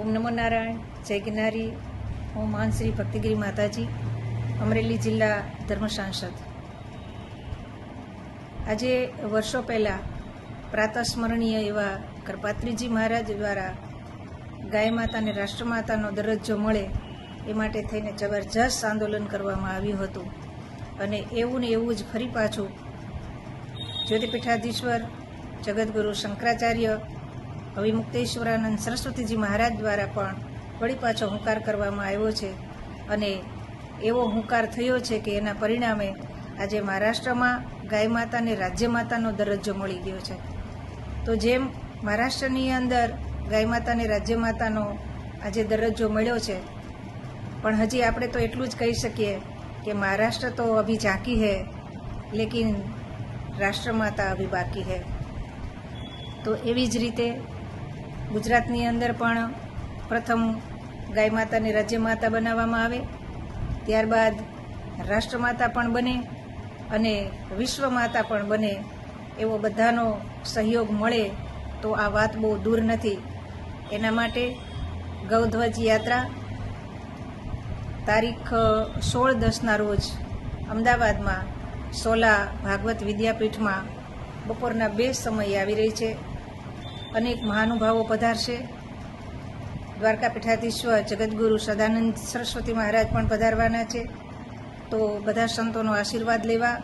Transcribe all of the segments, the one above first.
ઓમ નમો નારાયણ, જય ગિરનારી હું મહાન શ્રી ભક્તિગીરી માતાજી, અમરેલી જિલ્લા ધર્મ સાંસદ. આજે વર્ષો પહેલાં પ્રાતસ્મરણીય એવા કરપાત્રીજી મહારાજ દ્વારા ગાય માતાને રાષ્ટ્રમાતાનો દરજ્જો મળે એ માટે થઈને જબરજસ્ત આંદોલન કરવામાં આવ્યું હતું. અને એવું ને એવું જ ફરી પાછું જ્યોતિપીઠાધીશ્વર જગતગુરુ શંકરાચાર્ય અવિમુક્તેશ્વરાનંદ સરસ્વતીજી મહારાજ દ્વારા પણ વળી પાછો હુંકાર કરવામાં આવ્યો છે અને એવો હુંકાર થયો છે કે એના પરિણામે આજે મહારાષ્ટ્રમાં ગાય માતાને રાજ્ય માતાનો દરજ્જો મળી ગયો છે. તો જેમ મહારાષ્ટ્રની અંદર ગાય માતાને રાજ્ય માતાનો આજે દરજ્જો મળ્યો છે, પણ હજી આપણે તો એટલું જ કહી શકીએ કે મહારાષ્ટ્ર તો અભી ઝાંકી હે, લેકિન રાષ્ટ્રમાતા અભી બાકી હૈ. તો એવી જ રીતે ગુજરાતની અંદર પણ પ્રથમ ગાય માતાને રાજ્ય માતા બનાવવામાં આવે. ત્યારબાદ રાષ્ટ્રમાતા પણ બને અને વિશ્વ માતા પણ બને એવો બધાનો સહયોગ મળે તો આ વાત બહુ દૂર નથી. એના માટે ગૌધ્વજ યાત્રા તારીખ સોળ દસના રોજ અમદાવાદમાં સોલા ભાગવત વિદ્યાપીઠમાં બપોરના બે સમયે આવી રહી છે. અનેક મહાનુભાવો પધારશે. દ્વારકા પીઠાધીશ્વર જગદગુરુ સદાનંદ સરસ્વતી મહારાજ પણ પધારવાના છે. તો બધા સંતોનો આશીર્વાદ લેવા,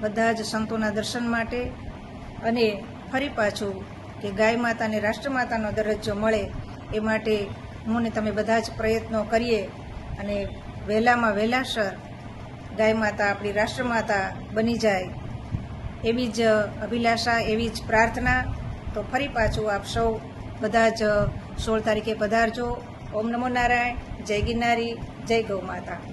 બધા જ સંતોના દર્શન માટે અને ફરી પાછું કે ગાય માતાને રાષ્ટ્રમાતાનો દરજ્જો મળે એ માટે હું ને તમે બધા જ પ્રયત્નો કરીએ અને વહેલામાં વહેલાસર ગાય માતા આપણી રાષ્ટ્રમાતા બની જાય. એવી જ અભિલાષા, એવી જ પ્રાર્થના તો ફરી પાછું આપ સૌ બધા જ સોળ તારીખે પધારજો. ઓમ નમો નારાયણ. જય ગિરનારી. જય ગૌ માતા.